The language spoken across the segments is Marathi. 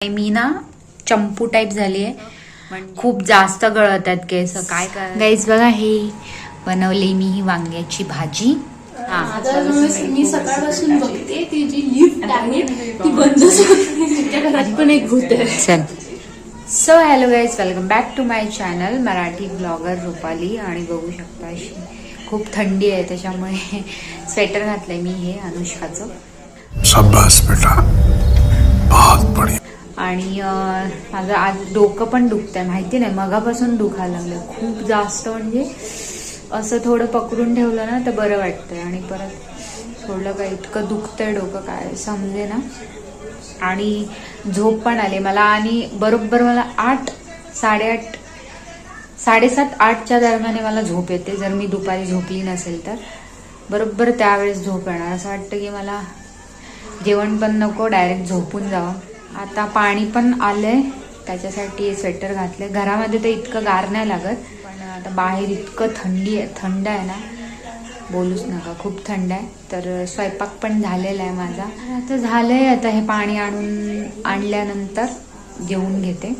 मी ना चंपू टाईप झाली आहे. खूप जास्त गळत आहेत केस. काय काय गाईज बघा हे बनवले मी ही वांग्याची भाजी. हा. मी सकाळपासून बघते ती जी लिफ्ट आहे ती घरात पण एक भूत आहे. चल. So hello guys welcome back to my channel Marathi blogger Rupali. आणि बघू शकता अशी खूप थंडी आहे त्याच्यामुळे स्वेटर घातलंय मी हे अनुष्काचं. शाबाश बेटा. बहुत बढ़िया आणि माझं आज डोकं पण दुखतंय माहिती नाही मगापासून दुखायला लागलं खूप जास्त म्हणजे असं थोडं पकडून ठेवलं ना तर बरं वाटतंय. आणि परत थोडं काय इतकं दुखतंय डोकं काय समजे ना. आणि झोप पण आली. मला आणि बरोबर मला आठ साडेआठ साडेसात आठच्या दरम्यान मला झोप येते. जर मी दुपारी झोपली नसेल तर. बरोबर त्यावेळेस झोप येणार. असं वाटतं की मला जेवण पण नको डायरेक्ट झोपून जावं. आता पाणी पण आलंय. त्याच्यासाठी स्वेटर घातले घरामध्ये तर इतकं गार नाही लागत पण आता बाहेर इतकं थंडी आहे थंड आहे ना. बोलूच नका खूप थंड आहे. तर स्वयंपाक पण झालेला आहे माझा. आता झालंय आता हे पाणी आणून आणल्यानंतर जेवून घेते.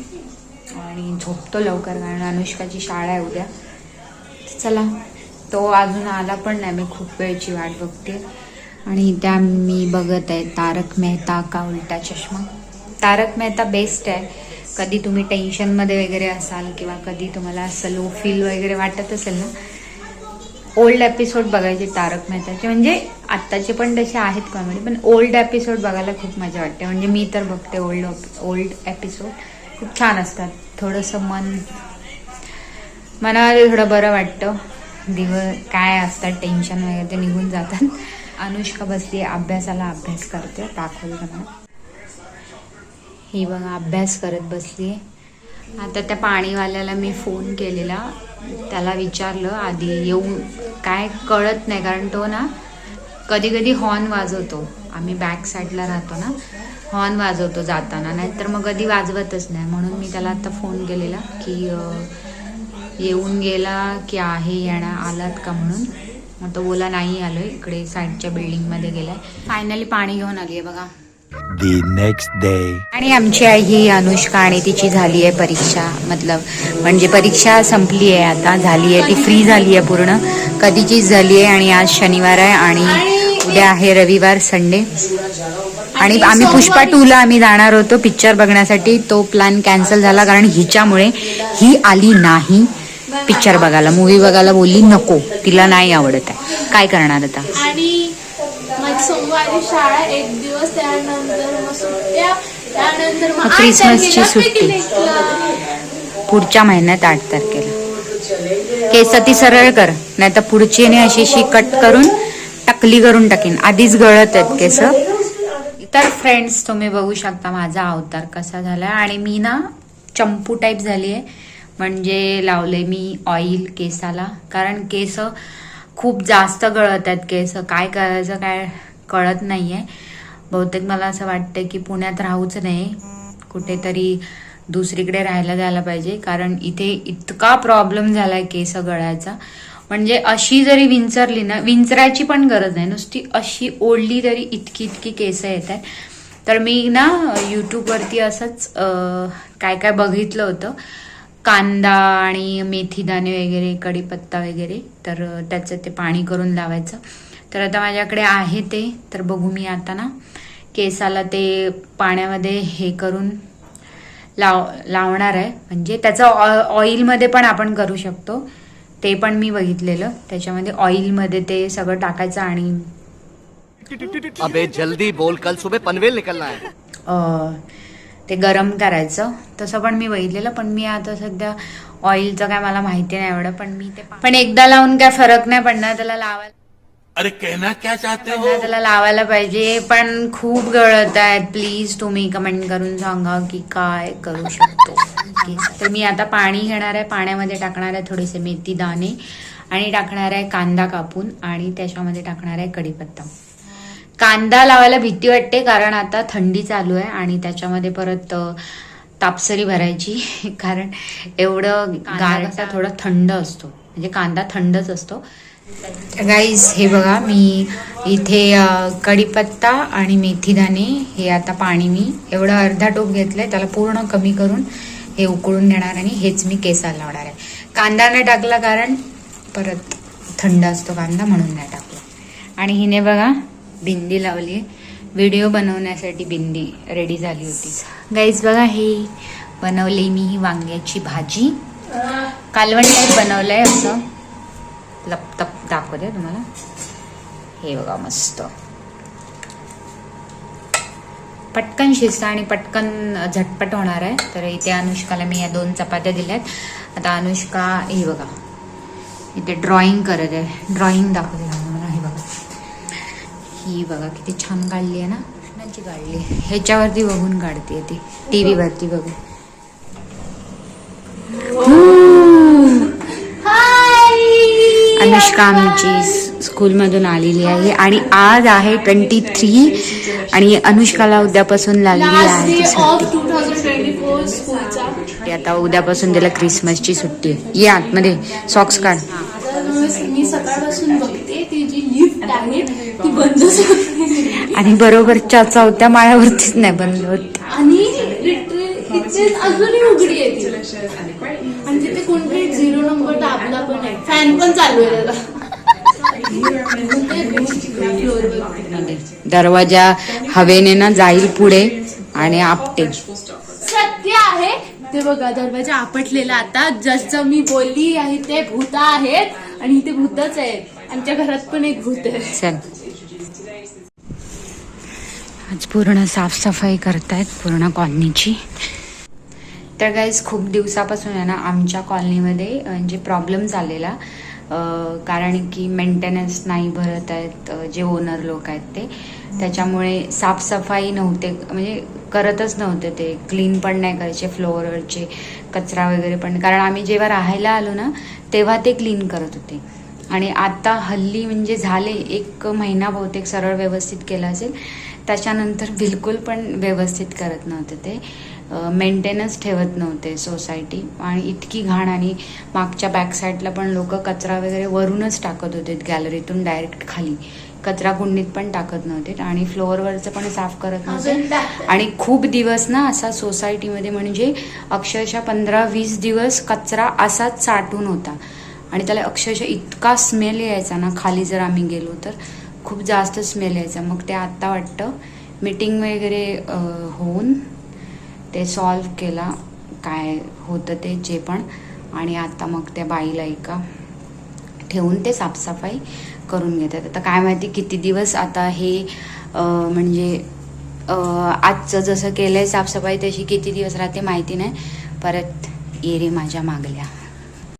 आणि झोपतो लवकर कारण अनुष्काची शाळा आहे उद्या. चला तो अजून आला पण नाही. मी खूप वेळची वाट बघते. आणि त्या मी बघत आहे तारक मेहता का उलटा चष्मा. तारक मेहता बेस्ट आहे. कधी तुम्ही टेन्शनमध्ये वगैरे असाल किंवा कधी तुम्हाला असं लो फील वगैरे वाटत असेल ना ओल्ड एपिसोड बघायचे तारक मेहताचे. म्हणजे आत्ताचे पण तसे आहेत कॉमेडी पण ओल्ड एपिसोड बघायला खूप मजा वाटते. म्हणजे मी तर बघते ओल्ड ओल्ड एपिसोड खूप छान असतात. थोडंसं मन मनाला थोडं बरं वाटतं. दिवस काय असतात टेन्शन वगैरे ते निघून जातात. अनुष्का बसली अभ्यासाला अभ्यास करते दाखवलं मला ही बघा अभ्यास करत बसली. आता त्या पाणीवाल्याला मी फोन केलेला. त्याला विचारलं आधी येऊ काय कळत नाही? कारण तो ना कधी कधी हॉर्न वाजवतो. आम्ही बॅक साईडला राहतो ना हॉर्न वाजवतो जाताना. नाहीतर मग कधी वाजवतच नाही. म्हणून मी त्याला आता फोन केलेला की येऊन गेला की आहे येणार आलात का? म्हणून. मग तो बोला नाही आलो इकडे साईडच्या बिल्डिंगमध्ये गेलाय. फायनली पाणी घेऊन आली आहे बघा. The next day. आणि आमची आई ही अनुष्का आणि तिची झाली आहे परीक्षा. मतलब म्हणजे परीक्षा संपली आहे आता. झाली आहे ती फ्री झाली आहे पूर्ण. कधीचीच झाली आहे आणि आज शनिवार आहे आणि उद्या आहे रविवार संडे आणि आम्ही पुष्पा टू ला आम्ही जाणार होतो पिक्चर बघण्यासाठी. तो प्लॅन कॅन्सल झाला कारण हिच्यामुळे ही आली नाही पिक्चर बघायला. मूवी बघायला बोलली नको तिला नाही आवडत आहे. काय करणार आता? सोमवारी शाळा एक दिवस त्यानंतर मग सुट्ट्या त्यानंतर मग क्रिसमसची सुट्टी. पुढच्या महिन्यात आठ तारखेला. केस ती सरळ कर नाही तर पुढची ने अशी अशी कट करून टकली करून टाकीन. आधीच गळत आहेत केस. तर फ्रेंड्स तुम्ही बघू शकता माझा अवतार कसा झाला आणि मी ना चंपू टाईप झाली आहे म्हणजे लावले मी ऑइल केसाला. कारण केस खूप जास्त गळत आहेत केस. काय करायचं काय कळत नाही आहे बहुतेक मला असं वाटतं की पुण्यात राहूच नाही कुठेतरी दुसरीकडे राहायला जायला पाहिजे. कारण इथे इतका प्रॉब्लेम झालाय केस गळायचा. म्हणजे अशी जरी विंचरली ना विंचरायची पण गरज नाही. नुसती अशी ओढली तरी इतकी इतकी केस येत आहेत तर मी ना यूट्यूबवरती असंच काय काय बघितलं होतं. कांदा आणि मेथीदाणे वगैरे कढीपत्ता वगैरे. तर त्याचं ते पाणी करून लावायचं. तर आता माझ्याकडे आहे ते. तर बघू मी आता ना. केसाला ते पाण्यामध्ये हे करून लाव लावणार आहे. म्हणजे त्याचं ऑ ऑइलमध्ये पण आपण करू शकतो. ते पण मी बघितलेलं. त्याच्यामध्ये ऑइलमध्ये ते सगळं टाकायचं आणि अबे जल्दी बोल. कल सुबह पनवेल निकलना है. ते गरम करायचं. तसं पण मी बघितलेलं. पण मी आता सध्या ऑइलचं काय मला माहिती नाही एवढं. पण मी ते पण एकदा लावून काय फरक नाही पडणार. त्याला लावायला अरे कहना क्या चाहते पडणार त्याला लावायला पाहिजे पण खूप गळत आहेत. प्लीज तुम्ही कमेंट करून सांगा की काय करू शकतो. Okay. तर मी आता पाणी घेणार आहे. पाण्यामध्ये टाकणार आहे थोडेसे मेथी दाणे आणि टाकणार आहे कांदा कापून आणि त्याच्यामध्ये टाकणार आहे कढीपत्ता. कांदा लावायला भीती वाटते कारण आता थंडी चालू आहे आणि त्याच्यामध्ये परत अ, तापसरी भरायची. कारण एवढं गारटा थोडा थंड असतो. म्हणजे कांदा थंडच असतो. गाईज हे बघा मी इथे कढीपत्ता आणि मेथीदाणे हे आता पाणी मी एवढं अर्धा टोप घेतलंय त्याला पूर्ण कमी करून हे उकळून घेणार आणि हेच मी केसाला लावणार आहे. कांदा नाही टाकला कारण परत थंड असतो कांदा म्हणून नाही टाकला. आणि हिने बघा बिंदी लावली व्हिडिओ बनवण्यासाठी बिंदी रेडी झाली होती. गाईज बघा हे बनवली मी ही वांग्याची भाजी. कालवण टाईप बनवलंय असं. लपतप दाखवते तुम्हाला. हे बघा मस्त. पटकन शिजतं आणि पटकन झटपट होणार आहे. तर इथे अनुष्काला मी या दोन चपात्या दिल्यात. आता अनुष्का हे बघा. इथे ड्रॉइंग करत आहे. ड्रॉइंग दाखवते ना मला हे बघा. ही बघा किती छान काढली आहे ना. कृष्णाची काढली. ह्याच्यावरती बघून काढते ती. टी व्हीवरती बघून. अनुष्का आमची स्कूलमधून आलेली आहे. आणि आज आहे ट्वेंटी थ्री आणि अनुष्काला उद्यापासून लागलेली आहे सुट्टी. आता उद्यापासून त्याला क्रिसमसची सुट्टी आहे. ये आतमध्ये सॉक्स काढ. मी सकाळपासून बघते ती जी लिफ्ट आहे ती नाही. आणि बरोबरच्या चौथ्या माळ्यावरतीच नाही बंद होत. आणि अजूनही उघडी आहे आणि तिथे कोणतरी झिरो नंबर दाबला पण आहे फॅन पण चालू आहे. दरवाजा हवेने ना जाईल पुढे आणि आपटे. सत्य आहे. ते बघा दरवाजा आपटलेला आता. जसं मी बोलली आहे ते भूत आहेत. आणि ते भूतच आहेत आमच्या घरात पण एक भूत आहे. चल. आज पूर्ण साफसफाई करतायत पूर्ण कॉलनीची. तर गाईज खूप दिवसापासून आहे ना आमच्या कॉलनीमध्ये म्हणजे प्रॉब्लेम झालेला कारण की मेंटेनन्स नाही भरत आहेत जे ओनर लोक आहेत ते. त्याच्यामुळे साफसफाई नव्हते म्हणजे करतच नव्हते ते. क्लीन पण नाही करायचे फ्लोअरवरचे कचरा वगैरे पण. कारण आम्ही जेव्हा राहायला आलो ना तेव्हा ते क्लीन करत होते. आणि आता हल्ली म्हणजे झाले एक महिना बहुतेक सरळ व्यवस्थित केलं असेल. त्याच्यानंतर बिलकुल पण व्यवस्थित करत नव्हते ते. मेंटेनन्स ठेवत नव्हते सोसायटी आणि इतकी घाण आणि मागच्या बॅक साईडला पण लोक कचरा वगैरे वरूनच टाकत होते गॅलरीतून डायरेक्ट खाली. कचरा कुंडीत पण टाकत नव्हते आणि फ्लोअरवरचं पण साफ करत नव्हते. आणि खूप दिवस ना असा सोसायटीमध्ये म्हणजे अक्षरशः पंधरा वीस दिवस कचरा असाच साठून होता. आणि त्याला अक्षरशः इतका स्मेल यायचा ना खाली जर आम्ही गेलो तर खूप जास्त स्मेल यायचा. मग ते आत्ता वाटतं. मीटिंग वगैरे होऊन ते सॉल्व केला काय होतं ते जे पण. आणि आता मग त्या बाईला एका ठेवून ते साफसफाई करून घेतात. आता काय माहिती किती दिवस आता हे म्हणजे आजचं जसं केलंय साफसफाई तशी किती दिवस राहते माहिती नाही. परत येरे माझ्या मागल्या.